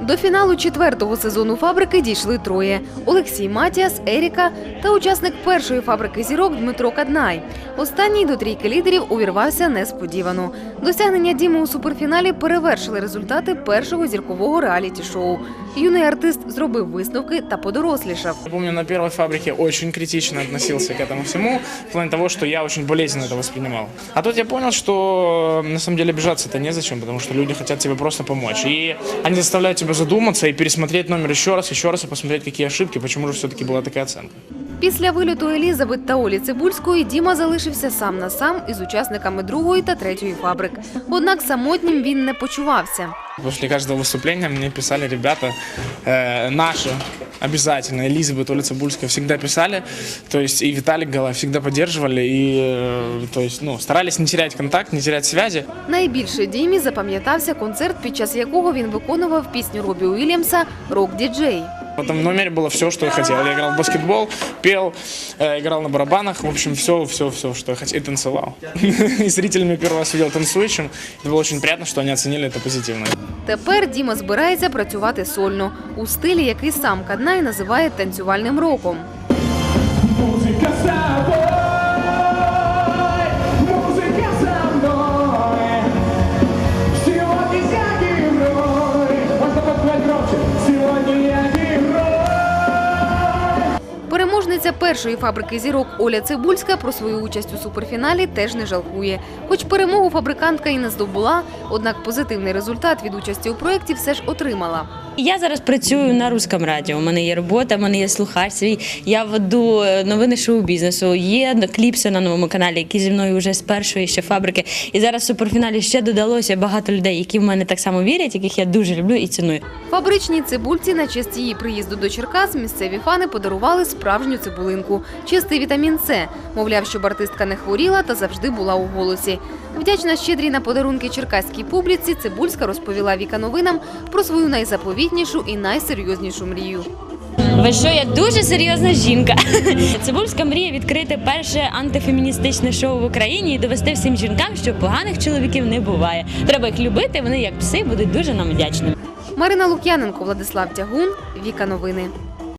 До фіналу четвертого сезону фабрики дійшли троє: Олексій Матіас, Еріка та учасник першої фабрики зірок Дмитро Каднай. Останній до трійки лідерів увірвався несподівано. Досягнення Діми у суперфіналі перевершили результати першого зіркового реаліті-шоу. Юний артист зробив висновки та подорослішав. Я помню, на первой фабрике очень критично относился к этому всему, в плане того, что я очень болезненно это воспринимал. А тут я понял, что на самом деле обижаться-то незачем, потому что люди хотят тебе просто помочь. И они заставляют тебя задуматься и пересмотреть номер еще раз, еще раз и посмотреть, какие ошибки, почему же все-таки была такая оценка. Після вильоту Елізабет та Олі Цибульської Діма залишився сам на сам із учасниками другої та третьої фабрик. Однак самотнім він не почувався. После каждого выступления мне писали ребята, э, наши, обязательно, Элизабет, Оля Цибульская всегда писали, то есть и Виталик Гала всегда поддерживали, и э, то есть, ну, старались не терять контакт, не терять связи. Найбільше Дімі запам'ятався концерт, під час якого він виконував пісню Робі Уільямса «Рок Діджей». В этом номере было все, что я хотел. Я играл в баскетбол, пел, э, играл на барабанах, в общем, все, все, все, что я хотел, и танцевал. И зрителями первый раз видел танцующим. Это было очень приятно, что они оценили это позитивно. Тепер Діма збирається працювати сольно у стилі, який сам Каднай називає танцювальним роком. Muzyka Переможниця першої фабрики зірок Оля Цибульська про свою участь у суперфіналі теж не жалкує. Хоч перемогу фабрикантка і не здобула, однак позитивний результат від участі у проєкті все ж отримала. Я зараз працюю на русском радіо. У мене є робота, у мене є слухач свій. Я веду е, новини шоу-бізнесу. Є кліпси на новому каналі, які зі мною вже з першої ще фабрики. І зараз в суперфіналі ще додалося багато людей, які в мене так само вірять, яких я дуже люблю і ціную. Фабричній цибульці на честь її приїзду до Черкас місцеві фани подарували справжню цибулинку. Чистий вітамін С. Мовляв, щоб артистка не хворіла та завжди була у голосі. Вдячна щедрій на подарунки черкаській публіці, Цибульська розповіла Віка новинам про свою найзаповітнішу і найсерйознішу мрію. Ви що, я дуже серйозна жінка. Цибульська мрія відкрити перше антифеміністичне шоу в Україні і довести всім жінкам, що поганих чоловіків не буває. Треба їх любити, вони як пси будуть дуже нам вдячні. Марина Лук'яненко, Владислав Тягун, Віка новини.